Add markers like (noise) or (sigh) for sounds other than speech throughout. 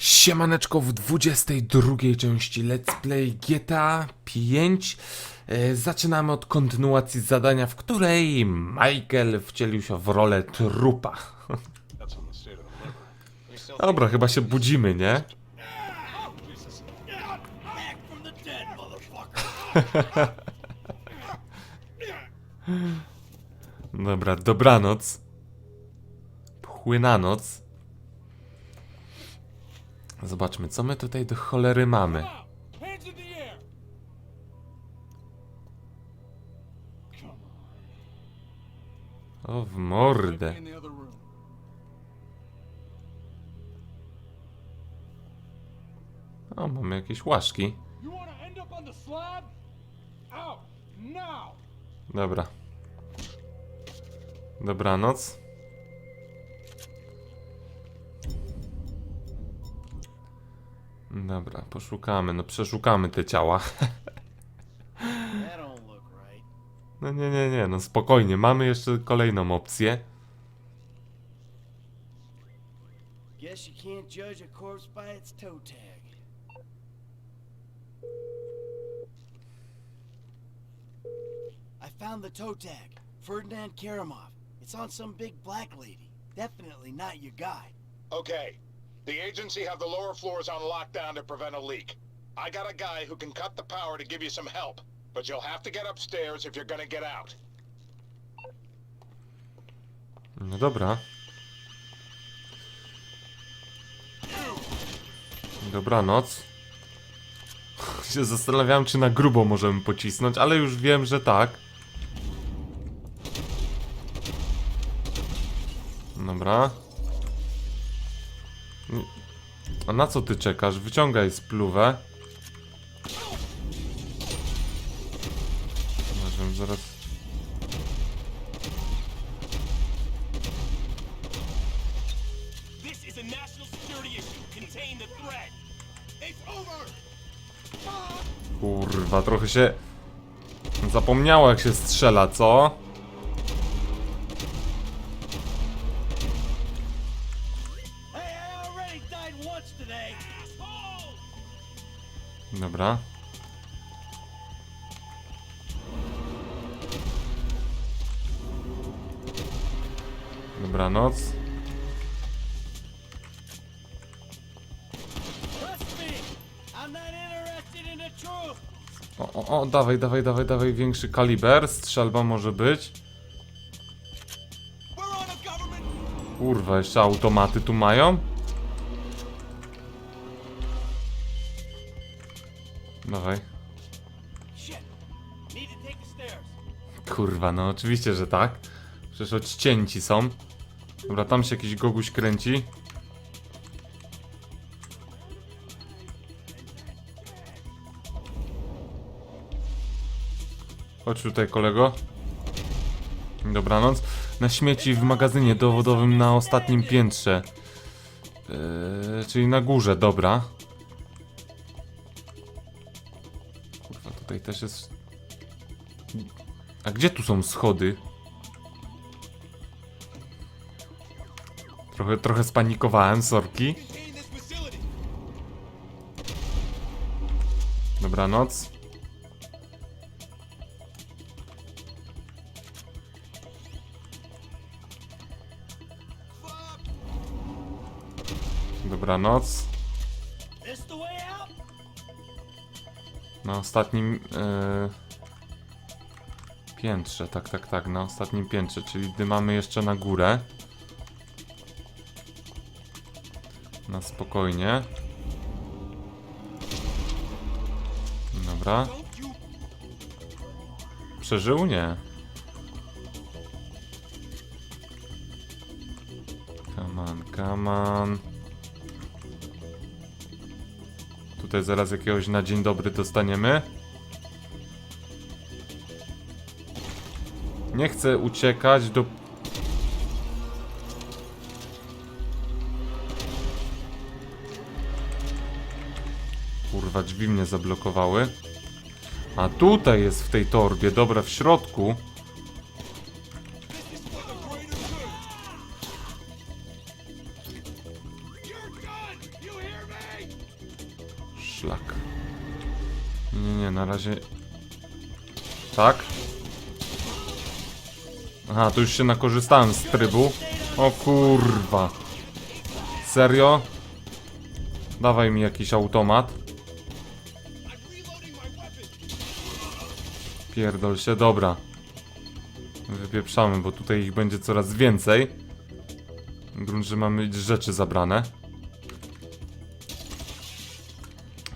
Siemaneczko w 22 części Let's Play GTA 5. E, Zaczynamy od kontynuacji zadania, w której Michael wcielił się w rolę trupa. (laughs) Dobra, chyba się budzimy, nie? (laughs) Dobra, dobranoc. Płynanoc. Zobaczmy, co my tutaj do cholery mamy. O, w mordę. O, mamy jakieś łaszki. You want Dobra, poszukamy, no przeszukamy te ciała. (laughs) No nie, nie, nie, no spokojnie, mamy jeszcze kolejną opcję. I found the toe tag. Ferdinand Karamov. It's on some big black lady. Definitely not your guy. Okay. The agency have the lower floors on lockdown to prevent a leak. I got a guy who can cut the power to give you some help, but you'll have to get upstairs if you're gonna get out. No dobra. Dobranoc. (laughs) się zastanawiałem, czy na grubo możemy pocisnąć, ale już wiem, że tak. Dobra. A na co ty czekasz? Wyciągaj spluwę. Możemy zaraz... Kurwa, trochę się zapomniało jak się strzela, co? The truth. O, o, o, dawaj, dawaj, dawaj, dawaj, większy kaliber. Strzelba może być. Kurwa, jeszcze automaty tu mają? Kurwa, no oczywiście, że tak. Przecież odcięci są. Dobra, tam się jakiś goguś kręci. Chodź tutaj, kolego. Dobranoc. Na śmieci w magazynie dowodowym na ostatnim piętrze. Eee, czyli na górze, dobra. Kurwa, tutaj też jest a gdzie tu są schody? Trochę, trochę spanikowałem, sorki. Dobranoc. Dobranoc. Na ostatnim e, piętrze, tak, tak, tak, na ostatnim piętrze, czyli gdy mamy jeszcze na górę. Na spokojnie. Dobra. Przeżył? Nie. Come on, come on. Tutaj zaraz jakiegoś na dzień dobry dostaniemy. Nie chcę uciekać do... Kurwa, drzwi mnie zablokowały. A tutaj jest w tej torbie, dobra, w środku. Szlak. Nie, nie, na razie... Tak? Aha, to już się nakorzystałem z trybu. O kurwa. Serio? Dawaj mi jakiś automat. Pierdol się, dobra. Wypieprzamy, bo tutaj ich będzie coraz więcej. Grunt, że mamy rzeczy zabrane.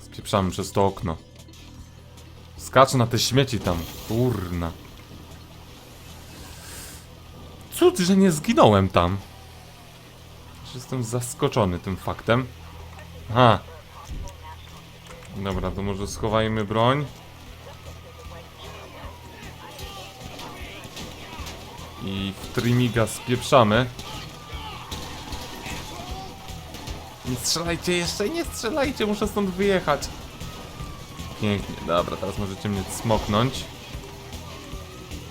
Spieprzamy przez to okno. Skacz na te śmieci tam, kurna. Cud, że nie zginąłem tam. Jestem zaskoczony tym faktem. Aha. Dobra, to może schowajmy broń. I w Trimiga spieprzamy. Nie strzelajcie jeszcze, nie strzelajcie, muszę stąd wyjechać. Pięknie, dobra, teraz możecie mnie smoknąć.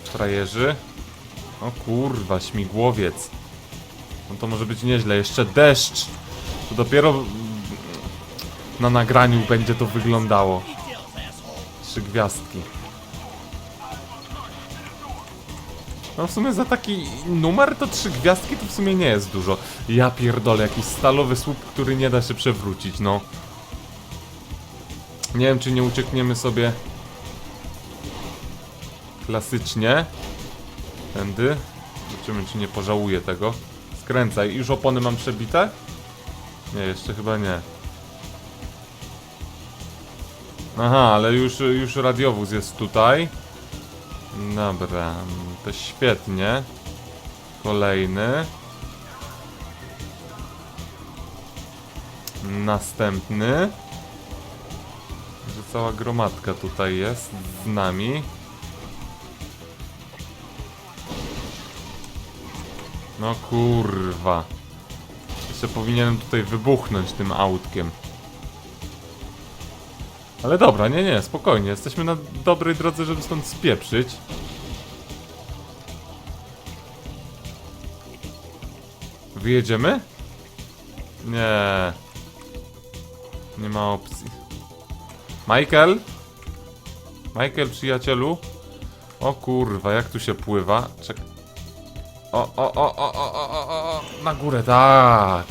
Frajerzy. O kurwa, śmigłowiec. No to może być nieźle, jeszcze deszcz. To dopiero na nagraniu będzie to wyglądało. Trzy gwiazdki. No w sumie za taki numer to trzy gwiazdki to w sumie nie jest dużo. Ja pierdolę, jakiś stalowy słup, który nie da się przewrócić, no. Nie wiem, czy nie uciekniemy sobie klasycznie. Tędy. Zobaczymy, czy nie pożałuję tego. Skręcaj. Już opony mam przebite? Nie, jeszcze chyba nie. Aha, ale już, już radiowóz jest tutaj. Dobra, to świetnie. Kolejny. Następny. Że cała gromadka tutaj jest z nami. No kurwa. Jeszcze powinienem tutaj wybuchnąć tym autkiem. Ale dobra, nie, nie, spokojnie. Jesteśmy na dobrej drodze, żeby stąd spieprzyć. Wyjedziemy? Nie. Nie ma opcji. Michael? Michael, przyjacielu? O kurwa, jak tu się pływa? Czek... O, o, o, o, o, o, o, o, na górę, tak.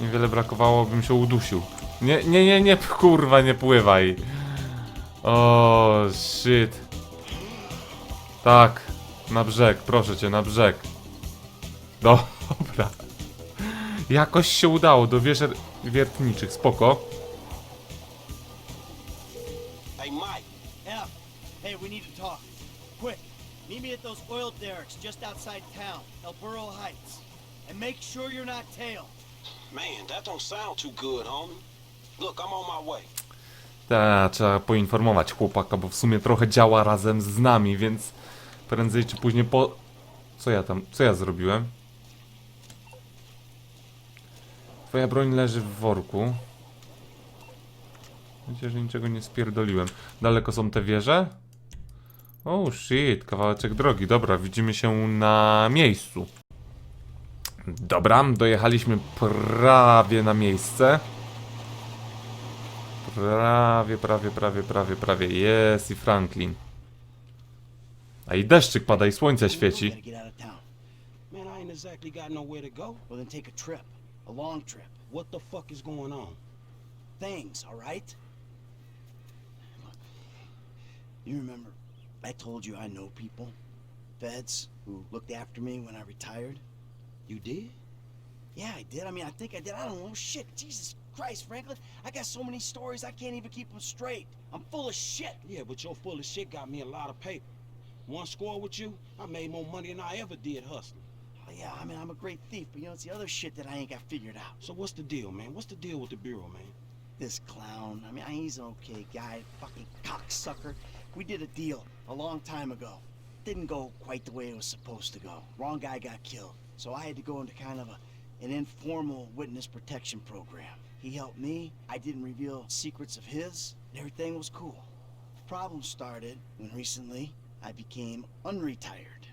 Niewiele brakowało, bym się udusił. Nie, nie, nie, nie, kurwa, nie pływaj. O, shit. Tak, na brzeg, proszę cię, na brzeg. Dobra. Jakoś się udało, do wieży wiertniczych, spoko. Me at those oil derricks just outside town, El Burro Heights. And make sure you're not tailed. Man, that don't sound too good, homie. Look, I'm on my way. Ta, trzeba poinformować chłopaka, bo w sumie trochę działa razem z nami, więc prędzej czy później po... Co ja tam, co ja zrobiłem? Twoja broń leży w worku. Wiecie, że niczego nie spierdoliłem. Daleko są te wieże? Oh shit, kawałeczek drogi. Dobra, widzimy się na miejscu. Dobra, dojechaliśmy prawie na miejsce. Prawie, prawie, prawie, prawie, prawie. Jest i Franklin. A i deszczyk pada i słońce świeci. You remember I told you I know people? Feds who looked after me when I retired? You did? Yeah, I did. I mean, I think I did. I don't know. Shit. Jesus Christ, Franklin. I got so many stories, I can't even keep them straight. I'm full of shit. Yeah, but your full of shit got me a lot of paper. One score with you, I made more money than I ever did hustling. Oh, yeah, I mean, I'm a great thief, but you know, it's the other shit that I ain't got figured out. So what's the deal, man? What's the deal with the bureau, man? This clown, I mean, he's an okay guy, fucking cocksucker. We did a deal a long time ago. Didn't go quite the way it was supposed to go. Wrong guy got killed. So I had to go into kind of a, an informal witness protection program. He helped me. I didn't reveal secrets of his. and Everything was cool. The Problem started when recently I became unretired.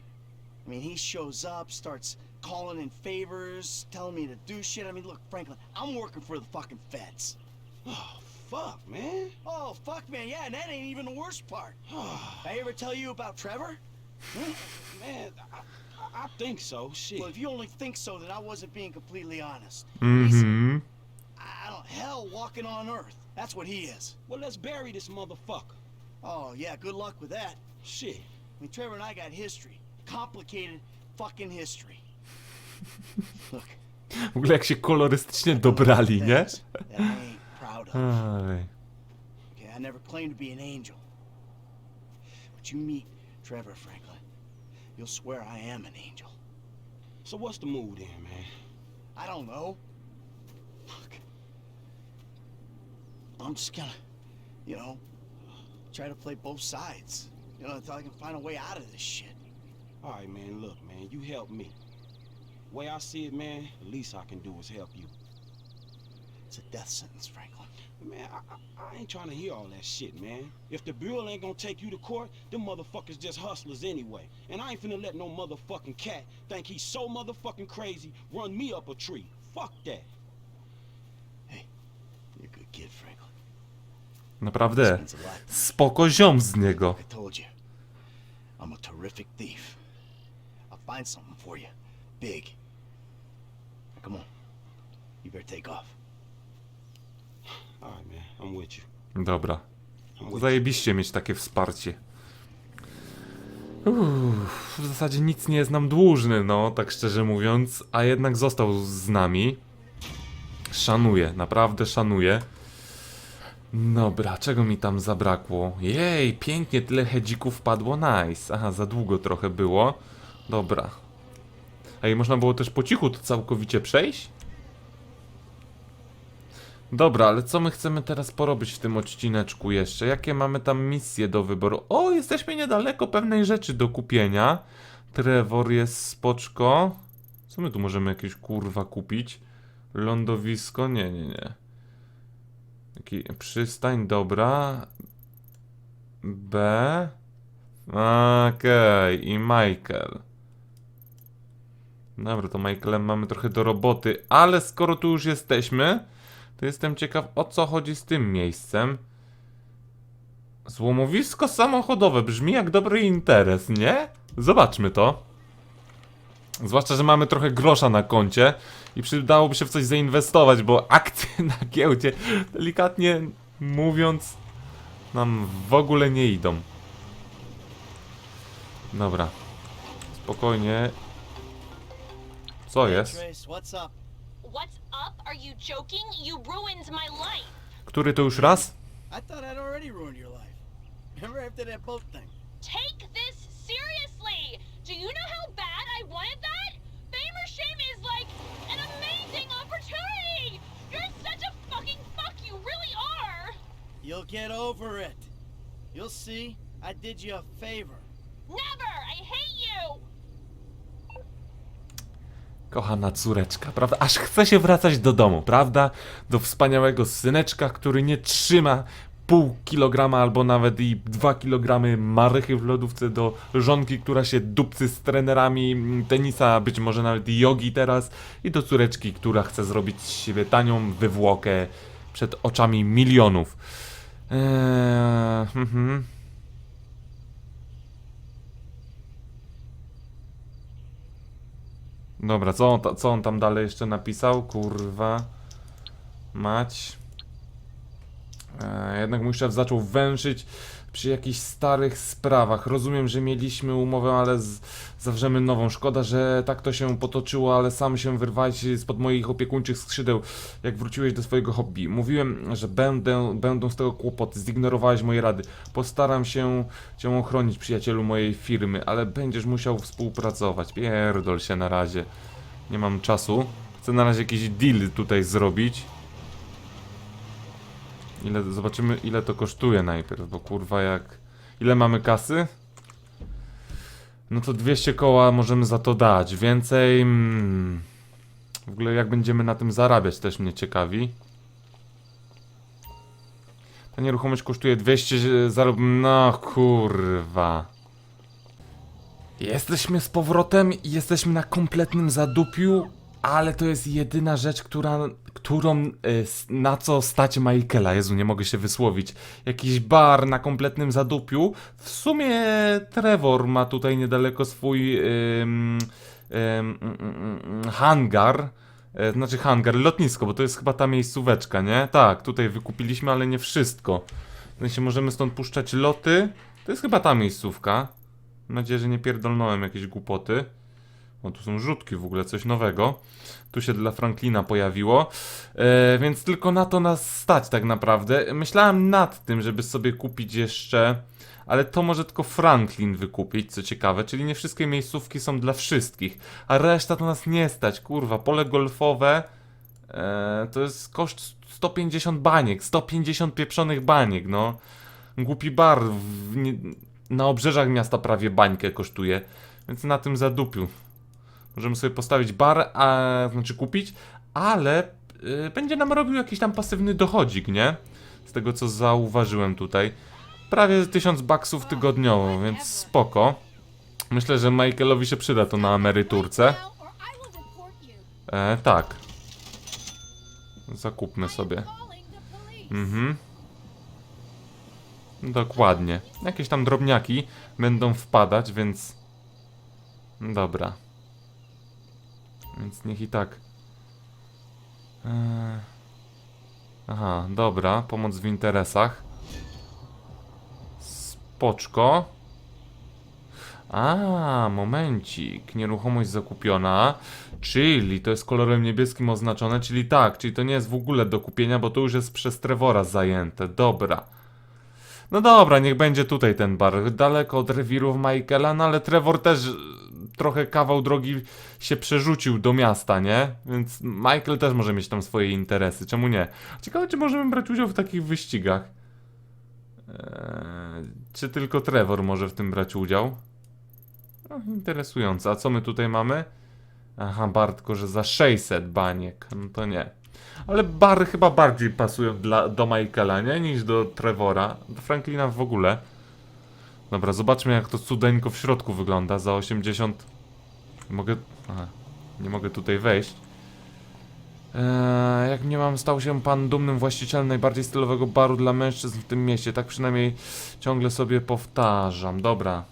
I mean, he shows up, starts calling in favors, telling me to do shit. I mean, look, Franklin, I'm working for the fucking feds. Oh, fuck, man? Oh, fuck, man. Yeah, and that ain't even the worst part. (sighs) I ever tell you about Trevor? (laughs) Man, I, I, I think so. Shit. Well, if you only think so, then I wasn't being completely honest. Mm-hmm. I don't hell walking on earth. That's what he is. Well, let's bury this motherfucker. Oh yeah, good luck with that. Shit. I mean, Trevor and I got history. Complicated fucking history. Look. (laughs) W ogóle jak się kolorystycznie dobrali, nie? Things That proud of. Ej. Ah, okay, I never claimed to be an angel. But you meet Trevor Franklin, you'll swear I am an angel. So what's the mood then, man? I don't know. Look. I'm just gonna, you know, try to play both sides. You know, until I can find a way out of this shit. All right, man. Look, man. You help me. Way I see it, man. The least I can do is help you. It's a death sentence, Franklin. Man, I, I, I ain't trying to hear all that shit, man. If the Bureau ain't gonna take you to court, them motherfuckers just hustlers anyway. And I ain't finna let no motherfucking cat think he's so motherfucking crazy run me up a tree. Fuck that. Hey, you're a good kid, Franklin. Naprawdę. Spoko ziom z niego. I told you, I'm a terrific thief. I'll find something for you, big. Now, come on, you better take off. Man. I'm with you. Dobra. Zajebiście mieć takie wsparcie. Uff, w zasadzie nic nie jest nam dłużny, no, tak szczerze mówiąc, a jednak został z nami. Szanuję, naprawdę szanuję. Dobra, czego mi tam zabrakło? Jej, pięknie, tyle hedzików padło, nice. Aha, za długo trochę było. Dobra. A i można było też po cichu to całkowicie przejść? Dobra, ale co my chcemy teraz porobić w tym odcineczku jeszcze? Jakie mamy tam misje do wyboru? O, jesteśmy niedaleko pewnej rzeczy do kupienia. Trevor jest spoczko. Co my tu możemy jakieś kurwa kupić? Lądowisko? Nie, nie, nie. Jaki przystań, dobra. B. Okej, i Michael. Dobra, to Michaelem mamy trochę do roboty, ale skoro tu już jesteśmy, to jestem ciekaw o co chodzi z tym miejscem. Złomowisko samochodowe brzmi jak dobry interes, nie? Zobaczmy to. Zwłaszcza, że mamy trochę grosza na koncie i przydałoby się w coś zainwestować, bo akcje (laughs) na giełdzie, delikatnie mówiąc, nam w ogóle nie idą. Dobra. Spokojnie. Co jest? Trace, what's up? What's up? Are you joking? You ruined my life. Który to już raz? I thought I'd already ruined your life. Remember after that boat thing? Take this seriously. Do you know how bad I wanted that? Fame or shame is like an amazing opportunity. You're such a fucking fuck. You really are. You'll get over it. You'll see. I did you a favor. Never. Kochana córeczka, prawda? Aż chce się wracać do domu, prawda? Do wspaniałego syneczka, który nie trzyma pół kilograma albo nawet i dwa kilogramy marychy w lodówce do żonki, która się dupcy z trenerami tenisa, być może nawet jogi teraz i do córeczki, która chce zrobić z siebie tanią wywłokę przed oczami milionów. Eee, mhm. Dobra, co on, ta, co on tam dalej jeszcze napisał? Kurwa. Mać. E, jednak mój szef zaczął węszyć przy jakichś starych sprawach. Rozumiem, że mieliśmy umowę, ale z, zawrzemy nową. Szkoda, że tak to się potoczyło, ale sam się wyrwałeś spod moich opiekuńczych skrzydeł, jak wróciłeś do swojego hobby. Mówiłem, że będę, będą z tego kłopoty. Zignorowałeś moje rady. Postaram się cię ochronić, przyjacielu mojej firmy, ale będziesz musiał współpracować. Pierdol się na razie. Nie mam czasu. Chcę na razie jakiś deal tutaj zrobić. Ile, zobaczymy ile to kosztuje najpierw, bo kurwa jak... Ile mamy kasy? No to 200 koła możemy za to dać, więcej... Mm, w ogóle jak będziemy na tym zarabiać też mnie ciekawi. Ta nieruchomość kosztuje 200 zarob... No kurwa. Jesteśmy z powrotem i jesteśmy na kompletnym zadupiu. Ale to jest jedyna rzecz, która, którą, y, na co stać Michaela. Jezu, nie mogę się wysłowić. Jakiś bar na kompletnym zadupiu. W sumie Trevor ma tutaj niedaleko swój ym, ym, hangar. E, Znaczy hangar, lotnisko, bo to jest chyba ta miejscóweczka, nie? Tak, tutaj wykupiliśmy, ale nie wszystko. W sensie możemy stąd puszczać loty. To jest chyba ta miejscówka. Mam nadzieję, że nie pierdolnąłem jakieś głupoty. O, tu są rzutki w ogóle, coś nowego. Tu się dla Franklina pojawiło. E, więc tylko na to nas stać tak naprawdę. Myślałem nad tym, żeby sobie kupić jeszcze... Ale to może tylko Franklin wykupić, co ciekawe. Czyli nie wszystkie miejscówki są dla wszystkich. A reszta to nas nie stać. Kurwa, pole golfowe... E, to jest koszt 150 baniek. 150 pieprzonych baniek, no. Głupi bar w, nie, na obrzeżach miasta prawie bańkę kosztuje. Więc na tym zadupiu. Możemy sobie postawić bar, a znaczy kupić, ale y, będzie nam robił jakiś tam pasywny dochodzik, nie? Z tego co zauważyłem tutaj. Prawie 1000 baksów tygodniowo, więc spoko. Myślę, że Michaelowi się przyda to na emeryturce. E, tak. Zakupmy sobie. Mhm. Dokładnie. Jakieś tam drobniaki będą wpadać, więc. Dobra. Więc niech i tak. Eee... Aha, dobra. Pomoc w interesach. Spoczko. A, momencik. Nieruchomość zakupiona. Czyli to jest kolorem niebieskim oznaczone, czyli tak, czyli to nie jest w ogóle do kupienia, bo to już jest przez Trevora zajęte. Dobra. No dobra, niech będzie tutaj ten bar. Daleko od rewirów Michaela, no ale Trevor też trochę kawał drogi się przerzucił do miasta, nie? Więc Michael też może mieć tam swoje interesy, czemu nie? Ciekawe, czy możemy brać udział w takich wyścigach. Eee, czy tylko Trevor może w tym brać udział? No, interesujące. A co my tutaj mamy? Aha, bar tylko, że za 600 baniek. No to nie. Ale bary chyba bardziej pasują dla, do Michaela, nie? Niż do Trevora. Do Franklina w ogóle. Dobra, zobaczmy jak to cudeńko w środku wygląda. Za 80... Mogę... Aha, nie mogę tutaj wejść. Eee, jak mnie mam, stał się pan dumnym właścicielem najbardziej stylowego baru dla mężczyzn w tym mieście. Tak przynajmniej ciągle sobie powtarzam. Dobra.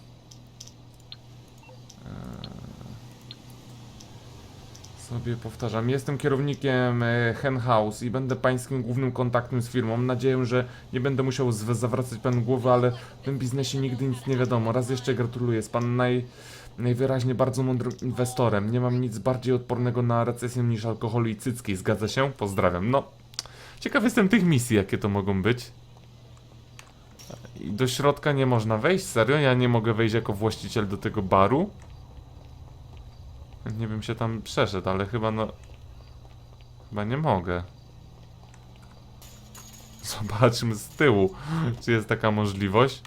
Sobie powtarzam. Jestem kierownikiem e, Hen House i będę pańskim głównym kontaktem z firmą. Mam nadzieję, że nie będę musiał zawracać panu głowy, ale w tym biznesie nigdy nic nie wiadomo. Raz jeszcze gratuluję. Jest pan naj, najwyraźniej bardzo mądrym inwestorem. Nie mam nic bardziej odpornego na recesję niż alkoholu i cycki. Zgadza się? Pozdrawiam. No, ciekaw jestem tych misji, jakie to mogą być. I do środka nie można wejść? Serio? Ja nie mogę wejść jako właściciel do tego baru? Nie bym się tam przeszedł, ale chyba no... Chyba nie mogę. (laughs) Zobaczmy z tyłu, czy jest taka możliwość.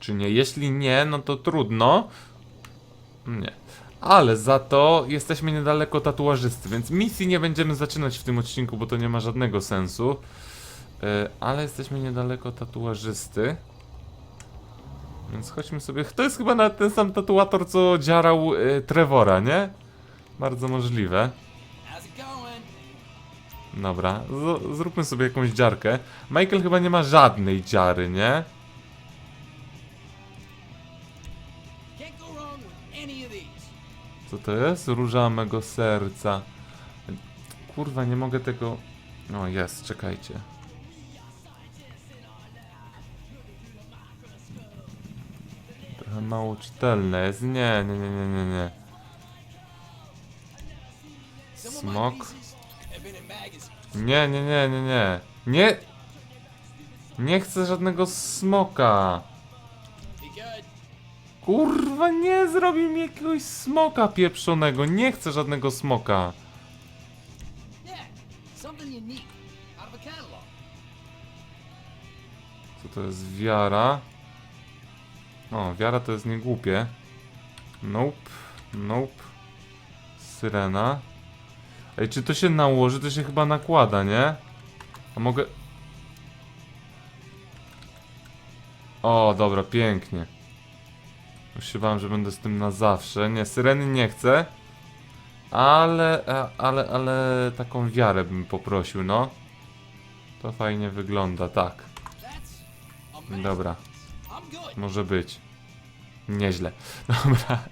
Czy nie? Jeśli nie, no to trudno. Nie. Ale za to jesteśmy niedaleko tatuażysty, więc misji nie będziemy zaczynać w tym odcinku, bo to nie ma żadnego sensu. Yy, ale jesteśmy niedaleko tatuażysty. Więc chodźmy sobie. To jest chyba nawet ten sam tatuator, co dziarał y, Trevora, nie? Bardzo możliwe. Dobra, zróbmy sobie jakąś dziarkę. Michael chyba nie ma żadnej dziary, nie? Co to jest? Róża mego serca. Kurwa, nie mogę tego... O, jest, czekajcie. Mało czytelne jest. Nie, nie, nie, nie, nie, nie. Smok. Nie, nie, nie, nie, nie. Nie! Nie chcę żadnego smoka. Kurwa, nie zrobił mi jakiegoś smoka pieprzonego. Nie chcę żadnego smoka. Co to jest wiara? O, wiara to jest niegłupie. Nope, nope. Syrena. Ej, czy to się nałoży? To się chyba nakłada, nie? A mogę... O, dobra, pięknie. Bałem, że będę z tym na zawsze. Nie, syreny nie chcę. Ale, a- ale, ale taką wiarę bym poprosił, no. To fajnie wygląda, tak. Dobra. Może być. Nieźle. (laughs) Dobra.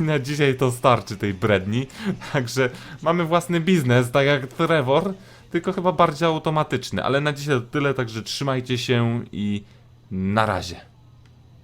I na dzisiaj to starczy tej bredni. Także mamy własny biznes, tak jak Trevor, tylko chyba bardziej automatyczny. Ale na dzisiaj to tyle, także trzymajcie się i na razie.